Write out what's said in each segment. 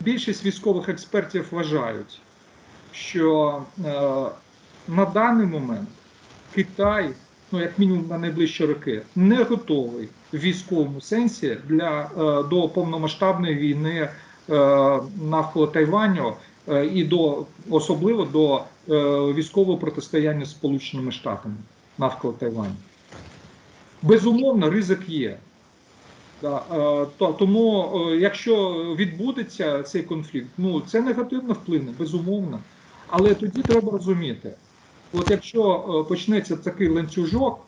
більшість військових експертів вважають, що е, на даний момент Китай, ну як мінімум на найближчі роки, не готовий в військовому сенсі для е, до повномасштабної війни е, навколо Тайваню і до особливо до військового протистояння з Сполученими Штатами навколо Тайваню. Безумовно, ризик є. Е, то, тому, е, якщо відбудеться цей конфлікт, ну це негативно вплине, безумовно. Але тоді треба розуміти, от якщо е, почнеться такий ланцюжок,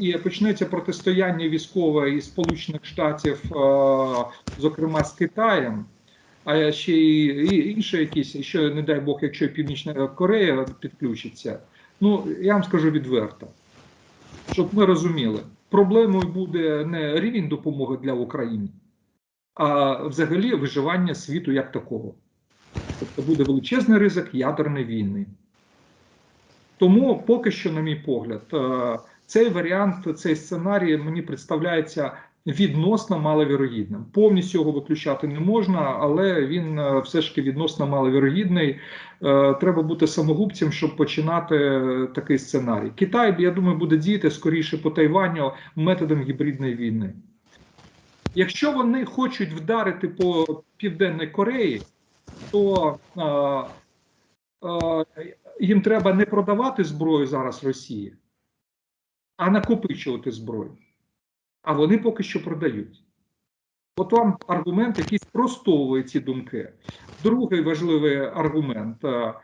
і почнеться протистояння військове із Сполучених Штатів, зокрема з Китаєм, а ще й інші якісь, ще, не дай Бог, якщо Північна Корея підключиться, ну я вам скажу відверто, щоб ми розуміли, проблемою буде не рівень допомоги для України, а взагалі виживання світу як такого. Тобто буде величезний ризик ядерної війни. Тому поки що, на мій погляд, е, цей варіант, цей сценарій мені представляється відносно маловірогідним. Повністю його виключати не можна, але він е, все ж таки відносно маловірогідний. Е, Треба бути самогубцем, щоб починати е, такий сценарій. Китай, я думаю, буде діяти скоріше по Тайваню методом гібридної війни. Якщо вони хочуть вдарити по Південній Кореї, то е, е, їм треба не продавати зброю зараз Росії, а накопичувати зброю. А вони поки що продають. От вам аргумент, який спростовує ці думки. Другий важливий аргумент. Е, е,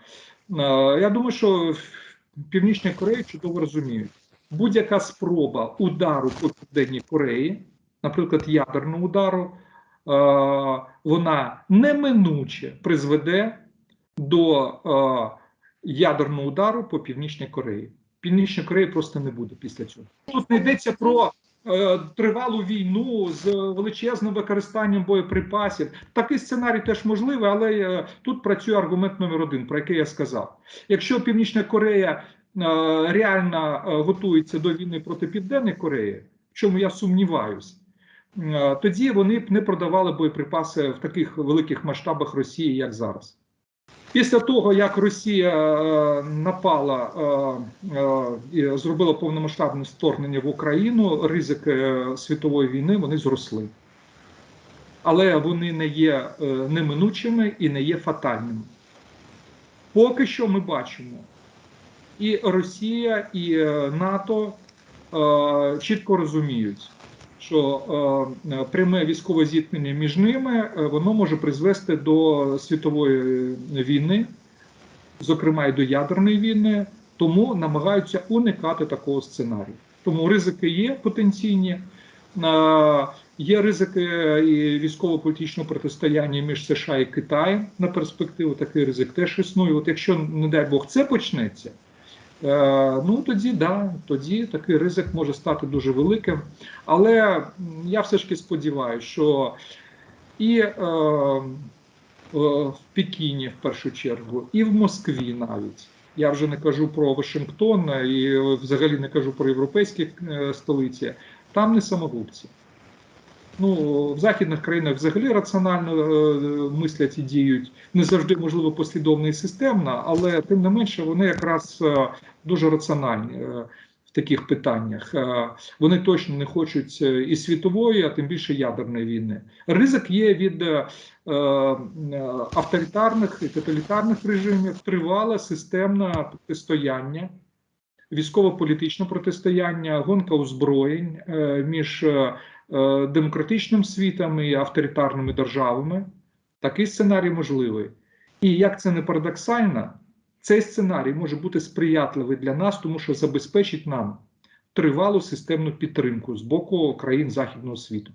Я думаю, що в Північній Кореї чудово розуміють, будь-яка спроба удару по Південній Кореї, наприклад, ядерного удару, е, вона неминуче призведе до ядерного удару по Північній Кореї. Північної Кореї просто не буде після цього. Тут не йдеться про тривалу війну з величезним використанням боєприпасів. Такий сценарій теж можливий, але е, тут працює аргумент номер один, про який я сказав. Якщо Північна Корея е, реально е, готується до війни проти Південної Кореї, в чому я сумніваюсь, е, тоді вони б не продавали боєприпаси в таких великих масштабах Росії, як зараз. Після того, як Росія е, напала е, е, і зробила повномасштабне вторгнення в Україну, ризики світової війни вони зросли. Але вони не є неминучими і не є фатальними. Поки що ми бачимо, і Росія, і НАТО чітко розуміють, що е, пряме військове зіткнення між ними е, воно може призвести до світової війни, зокрема і до ядерної війни, тому намагаються уникати такого сценарію. Тому ризики є потенційні. Е, Є ризики і військово-політичного протистояння між США і Китаєм на перспективу. Такий ризик теж існує. От якщо, не дай Бог, це почнеться, Ну тоді да, тоді такий ризик може стати дуже великим. Але я все ж таки сподіваюся, що і е, е, в Пекіні в першу чергу, і в Москві навіть. Я вже не кажу про Вашингтон і взагалі не кажу про європейські е, столиці. Там не самогубці. Ну, в західних країнах взагалі раціонально е, мислять і діють не завжди можливо послідовно і системно, але тим не менше вони якраз е, дуже раціональні е, таких питаннях. Вони точно не хочуть і світової, а тим більше ядерної війни. Ризик є від авторитарних і тоталітарних режимів, тривале системне протистояння. Військово-політичне протистояння, гонка озброєнь між демократичним світом і авторитарними державами. Такий сценарій можливий. І як це не парадоксально, цей сценарій може бути сприятливий для нас, тому що забезпечить нам тривалу системну підтримку з боку країн Західного світу.